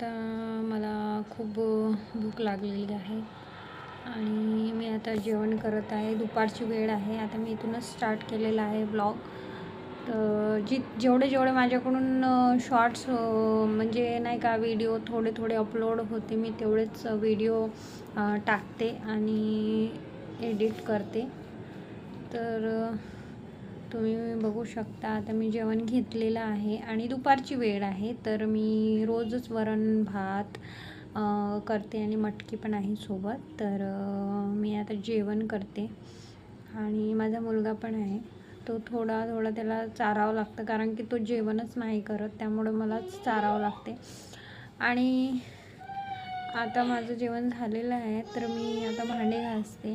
आता मला खूप भूक लागलेली आहे आणि मी आता जेवण करत आहे. दुपारची वेळ आहे. आता मी इथूनच स्टार्ट केलेला आहे ब्लॉग तर जी जेवढे जेवढे माझ्याकडून शॉर्ट्स म्हणजे नाही का व्हिडिओ थोडे थोडे अपलोड होते मी तेवढेच व्हिडिओ टाकते आणि एडिट करते. तर तुम्ही बघू शकता आता मी जेवण घेतलेलं आहे आणि दुपारची वेळ आहे तर मी रोजच वरण भात करते आणि मटकी पण आहे सोबत. तर मी आता जेवण करते आणि माझा मुलगा पण आहे. तो थोडा थोडा त्याला चारावं लागतं कारण की तो जेवणच नाही करत त्यामुळे मलाच चारावं लागते. आणि आता माझं जेवण झालेलं आहे तर मी आता भांडे घासते.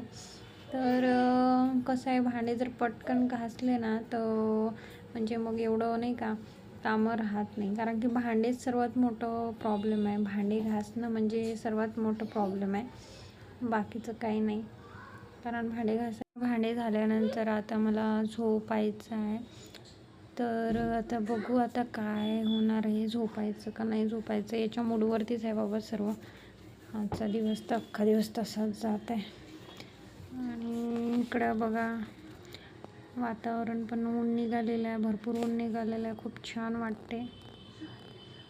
तर कसं आहे भांडे जर पटकन घासले ना तर म्हणजे मग एवढं नाही का कामं राहत नाही. कारण की भांडेच सर्वात मोठं प्रॉब्लेम आहे. भांडे घासणं म्हणजे सर्वात मोठं प्रॉब्लेम आहे. बाकीचं काही नाही. कारण भांडे घास भांडे झाल्यानंतर आता मला झोपायचं आहे. तर आता बघू आता काय होणार आहे झोपायचं का नाही झोपायचं. याच्या मूडवरतीच आहे बाबा सर्व. आजचा दिवस तर अख्खा दिवस तसाच जात आहे. इकडं बघा. वातावरण पण ऊन निघालेलं आहे. भरपूर ऊन निघालेलं आहे. खूप छान वाटते